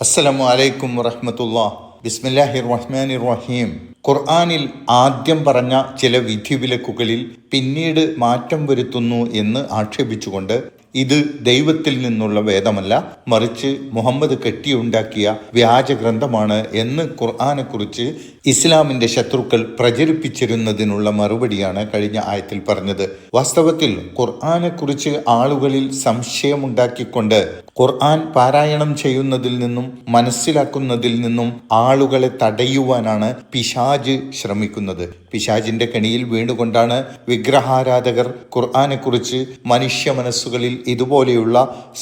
അസ്സലാമു അലൈക്കും വറഹമത്തുള്ള. ബിസ്മില്ലാഹിർ റഹ്മാനിർ റഹീം ഖുർആാനിൽ ആദ്യം പറഞ്ഞ ചില വിധിവിലക്കുകളിൽ പിന്നീട് മാറ്റം വരുത്തുന്നു എന്ന് ആക്ഷേപിച്ചുകൊണ്ട് ഇത് ദൈവത്തിൽ നിന്നുള്ള വേദമല്ല മറിച്ച് മുഹമ്മദ് കെട്ടിയുണ്ടാക്കിയ വ്യാജ ഗ്രന്ഥമാണ് എന്ന് ഖുർആാനെക്കുറിച്ച് ഇസ്ലാമിന്റെ ശത്രുക്കൾ പ്രചരിപ്പിച്ചിരുന്നതിനുള്ള മറുപടിയാണ് കഴിഞ്ഞ ആയത്തിൽ പറഞ്ഞത്. വാസ്തവത്തിൽ ഖുർആാനെക്കുറിച്ച് ആളുകളിൽ സംശയമുണ്ടാക്കിക്കൊണ്ട് ഖുർആൻ പാരായണം ചെയ്യുന്നതിൽ നിന്നും മനസ്സിലാക്കുന്നതിൽ നിന്നും ആളുകളെ തടയുവാനാണ് പിശാജ് ശ്രമിക്കുന്നത്. പിശാജിന്റെ കെണിയിൽ വീണുകൊണ്ടാണ് വിഗ്രഹാരാധകർ ഖുർആനെക്കുറിച്ച് മനുഷ്യ മനസ്സുകളിൽ ഇതുപോലെയുള്ള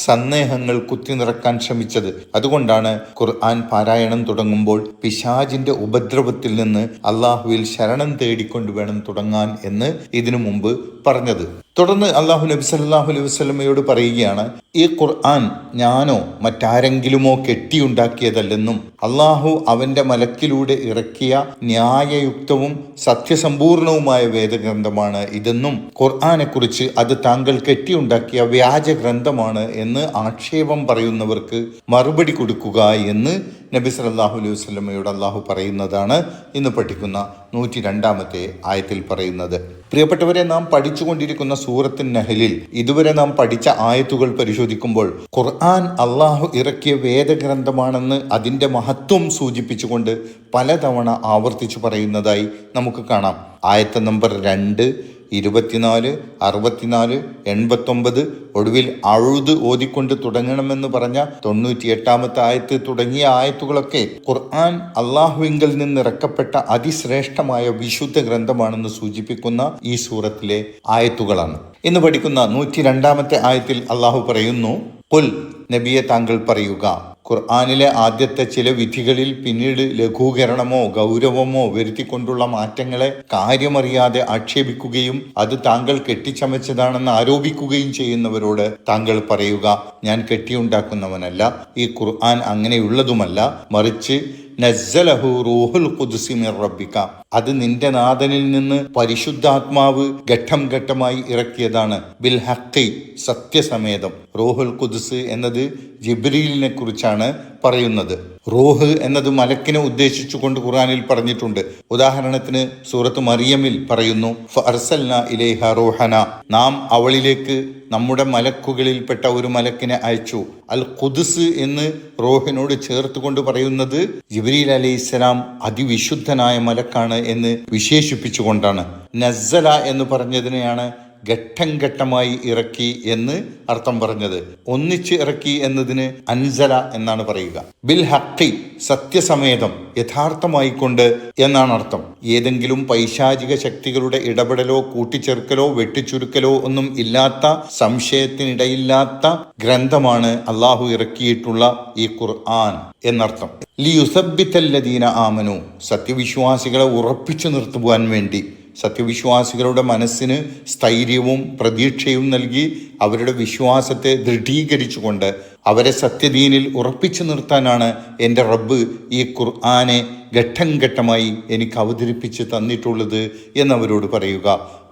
സന്ദേഹങ്ങൾ കുത്തിനിറക്കാൻ ശ്രമിച്ചത്. അതുകൊണ്ടാണ് ഖുർആൻ പാരായണം തുടങ്ങുമ്പോൾ പിശാജിന്റെ ഉപദ്രവത്തിൽ നിന്ന് അള്ളാഹുവിൽ ശരണം തേടിക്കൊണ്ട് വേണം തുടങ്ങാൻ എന്ന് ഇതിനു മുമ്പ് പറഞ്ഞത്. തുടർന്ന് അള്ളാഹു നബി സല്ലാഹു അലൈഹി വസ്ലമയോട് പറയുകയാണ് ഈ ഖുർആൻ ഞാനോ മറ്റാരെങ്കിലുമോ കെട്ടിയുണ്ടാക്കിയതല്ലെന്നും അള്ളാഹു അവന്റെ മലക്കിലൂടെ ഇറക്കിയ ന്യായയുക്തവും സത്യസമ്പൂർണവുമായ വേദഗ്രന്ഥമാണ് ഇതെന്നും ഖുർആാനെക്കുറിച്ച് കുറിച്ച് അത് താങ്കൾ കെട്ടിയുണ്ടാക്കിയ വ്യാജ ഗ്രന്ഥമാണ് എന്ന് ആക്ഷേപം പറയുന്നവർക്ക് മറുപടി കൊടുക്കുക എന്ന് നബി സല്ലാഹു അലൈഹി വസ്ലമയോട് അള്ളാഹു പറയുന്നതാണ് ഇന്ന് പഠിക്കുന്ന നൂറ്റി രണ്ടാമത്തെ ആയത്തിൽ പറയുന്നത്. പ്രിയപ്പെട്ടവരെ നാം പഠിച്ചുകൊണ്ടിരിക്കുന്ന സൂറത്തിൻ നഹലിൽ ഇതുവരെ നാം പഠിച്ച ആയത്തുകൾ പരിശോധിക്കുമ്പോൾ ഖുർആൻ അള്ളാഹു ഇറക്കിയ വേദഗ്രന്ഥമാണെന്ന് അതിന്റെ മഹത്വം സൂചിപ്പിച്ചുകൊണ്ട് പലതവണ ആവർത്തിച്ചു പറയുന്നതായി നമുക്ക് കാണാം. ആയത്ത നമ്പർ രണ്ട് ഇരുപത്തിനാല് അറുപത്തിനാല് എൺപത്തൊമ്പത് ഒടുവിൽ അഴുത് ഓതിക്കൊണ്ട് തുടങ്ങണമെന്ന് പറഞ്ഞ തൊണ്ണൂറ്റി എട്ടാമത്തെ ആയത്ത് തുടങ്ങിയ ആയത്തുകളൊക്കെ ഖുർആൻ അള്ളാഹുവിങ്കിൽ നിന്ന് ഇറക്കപ്പെട്ട അതിശ്രേഷ്ഠമായ വിശുദ്ധ ഗ്രന്ഥമാണെന്ന് സൂചിപ്പിക്കുന്ന ഈ സൂറത്തിലെ ആയത്തുകളാണ്. ഇന്ന് പഠിക്കുന്ന നൂറ്റി രണ്ടാമത്തെ ആയത്തിൽ അള്ളാഹു പറയുന്നു പുൽ നബിയെ താങ്കൾ പറയുക. ഖുർആാനിലെ ആദ്യത്തെ ചില വിധികളിൽ പിന്നീട് ലഘൂകരണമോ ഗൗരവമോ വരുത്തിക്കൊണ്ടുള്ള മാറ്റങ്ങളെ കാര്യമറിയാതെ ആക്ഷേപിക്കുകയും അത് താങ്കൾ കെട്ടിച്ചമച്ചതാണെന്ന് ആരോപിക്കുകയും ചെയ്യുന്നവരോട് താങ്കൾ പറയുക ഞാൻ കെട്ടിയുണ്ടാക്കുന്നവനല്ല ഈ ഖുർആൻ അങ്ങനെയുള്ളതുമല്ല മറിച്ച് നസ്സലഹു റൂഹുൽ ഖുദ്സി റബ്ബിക്ക റബ്ബിക. അത് നിന്റെ നാഥനിൽ നിന്ന് പരിശുദ്ധാത്മാവ് ഘട്ടം ഘട്ടമായി ഇറക്കിയതാണ്. ബിൽ ഹക്കി സത്യസമേതം. റൂഹുൽ ഖുദ്സ് എന്നത് ജിബ്രീലിനെ കുറിച്ചാണ് പറയുന്നത്. റൂഹ് എന്നത് മലക്കിനെ ഉദ്ദേശിച്ചു കൊണ്ട് ഖുറാനിൽ പറഞ്ഞിട്ടുണ്ട്. ഉദാഹരണത്തിന് സൂറത്ത് മറിയമിൽ പറയുന്നു ഫർസൽന നാം അവളിലേക്ക് നമ്മുടെ മലക്കുകളിൽപ്പെട്ട ഒരു മലക്കിനെ അയച്ചു. അൽ ഖുദ്സ് എന്ന് റോഹിനോട് ചേർത്തുകൊണ്ട് പറയുന്നത് ജിബ്രീൽ അലി ഇസ്ലാം അതിവിശുദ്ധനായ മലക്കാണ് എന്ന് വിശേഷിപ്പിച്ചുകൊണ്ടാണ്. നസ്സല എന്ന് പറഞ്ഞതിനെയാണ് ഘട്ടം ഘട്ടമായി ഇറക്കി എന്ന് അർത്ഥം പറഞ്ഞത്. ഒന്നിച്ച് ഇറക്കി എന്നതിന് അൻസല എന്നാണ് പറയുക. ബിൽ ഹക്കി സത്യസമേതം യഥാർത്ഥമായിക്കൊണ്ട് എന്നാണ് അർത്ഥം. ഏതെങ്കിലും പൈശാചിക ശക്തികളുടെ ഇടപെടലോ കൂട്ടിച്ചേർക്കലോ വെട്ടിച്ചുരുക്കലോ ഒന്നും ഇല്ലാത്ത സംശയത്തിനിടയില്ലാത്ത ഗ്രന്ഥമാണ് അള്ളാഹു ഇറക്കിയിട്ടുള്ള ഈ ഖുർആൻ എന്നർത്ഥം. ലിയുസബിത്തല്ലദീന ആമനു സത്യവിശ്വാസികളെ ഉറപ്പിച്ചു നിർത്തുവാൻ വേണ്ടി സത്യവിശ്വാസികളുടെ മനസ്സിന് സ്ഥൈര്യവും പ്രതീക്ഷയും നൽകി അവരുടെ വിശ്വാസത്തെ ദൃഢീകരിച്ചുകൊണ്ട് അവരെ സത്യദീനിൽ ഉറപ്പിച്ചു നിർത്താനാണ് എന്റെ റബ്ബ് ഈ ഖുർആനെ ഘട്ടം ഘട്ടമായി എനിക്ക് അവതരിപ്പിച്ച് തന്നിട്ടുള്ളത് എന്നവരോട് പറയുക.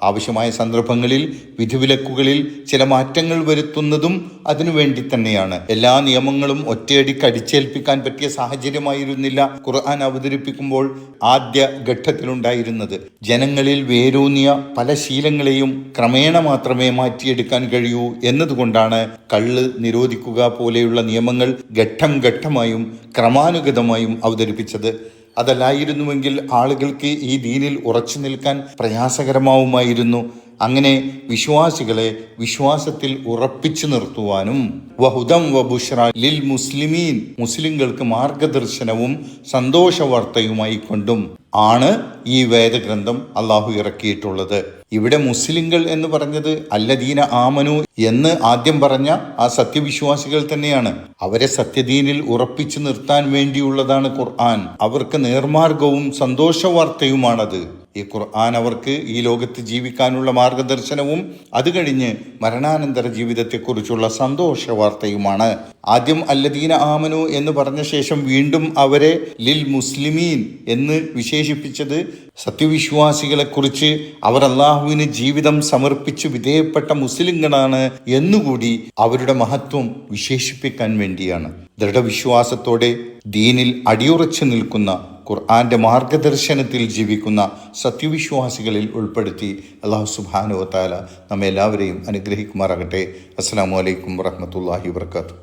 ആവശ്യമായ സന്ദർഭങ്ങളിൽ വിധിവിലക്കുകളിൽ ചില മാറ്റങ്ങൾ വരുത്തുന്നതും അതിനുവേണ്ടി തന്നെയാണ്. എല്ലാ നിയമങ്ങളും ഒറ്റയടിക്ക് അടിച്ചേൽപ്പിക്കാൻ പറ്റിയ സാഹചര്യമായിരുന്നില്ല ഖുർആൻ അവതരിപ്പിക്കുമ്പോൾ ആദ്യ ഘട്ടത്തിലുണ്ടായിരുന്നത്. ജനങ്ങളിൽ വേരൂന്നിയ പല ശീലങ്ങളെയും ക്രമേണ മാത്രമേ മാറ്റിയെടുക്കാൻ കഴിയൂ എന്നതുകൊണ്ടാണ് കള്ള് നിരോധിക്കുക പോലെയുള്ള നിയമങ്ങൾ ഘട്ടം ഘട്ടമായും ക്രമാനുഗതമായും അവതരിപ്പിച്ചത്. അതല്ലായിരുന്നുവെങ്കിൽ ആളുകൾക്ക് ഈ ദീനിൽ ഉറച്ചു നിൽക്കാൻ പ്രയാസകരമാവുമായിരുന്നു. അങ്ങനെ വിശ്വാസികളെ വിശ്വാസത്തിൽ ഉറപ്പിച്ചു നിർത്തുവാനും വഹുദം വബുഷ്ര ലിൽ മുസ്ലിമീൻ മുസ്ലിങ്ങൾക്ക് മാർഗദർശനവും സന്തോഷവാർത്തയുമായി കൊണ്ടും ആണ് ഈ വേദഗ്രന്ഥം അള്ളാഹു ഇറക്കിയിട്ടുള്ളത്. ഇവിടെ മുസ്ലിങ്ങൾ എന്ന് പറഞ്ഞത് അല്ലദീന ആമനു എന്ന് ആദ്യം പറഞ്ഞ ആ സത്യവിശ്വാസികൾ തന്നെയാണ്. അവരെ സത്യദീനിൽ ഉറപ്പിച്ചു നിർത്താൻ വേണ്ടിയുള്ളതാണ് ഖുർആൻ. അവർക്ക് നേർമാർഗവും സന്തോഷവാർത്തയുമാണത്. ഈ ഖുർആൻ അവർക്ക് ഈ ലോകത്ത് ജീവിക്കാനുള്ള മാർഗദർശനവും അത് കഴിഞ്ഞ് മരണാനന്തര ജീവിതത്തെക്കുറിച്ചുള്ള സന്തോഷ വാർത്തയുമാണ് ആദ്യം അല്ലദീന ആമനു എന്ന് പറഞ്ഞ ശേഷം വീണ്ടും അവരെ ലിൽ മുസ്ലിമീൻ എന്ന് വിശേഷിപ്പിച്ചത് സത്യവിശ്വാസികളെക്കുറിച്ച് അവർ അള്ളാഹുവിന് ജീവിതം സമർപ്പിച്ച് വിധേയപ്പെട്ട മുസ്ലിങ്ങളാണ് എന്നുകൂടി അവരുടെ മഹത്വം വിശേഷിപ്പിക്കാൻ വേണ്ടിയാണ്. ദൃഢവിശ്വാസത്തോടെ ദീനിൽ അടിയുറച്ചു നിൽക്കുന്ന ഖുർആന്റെ മാർഗദർശനത്തിൽ ജീവിക്കുന്ന സത്യവിശ്വാസികളിൽ ഉൾപ്പെടുത്തി അള്ളാഹു സുബാനുവത്താല നമ്മെല്ലാവരെയും അനുഗ്രഹിക്കുമാറാകട്ടെ. അസ്സാം വലൈക്കും വറഹമത്തല്ലാഹി വർക്കാത്തു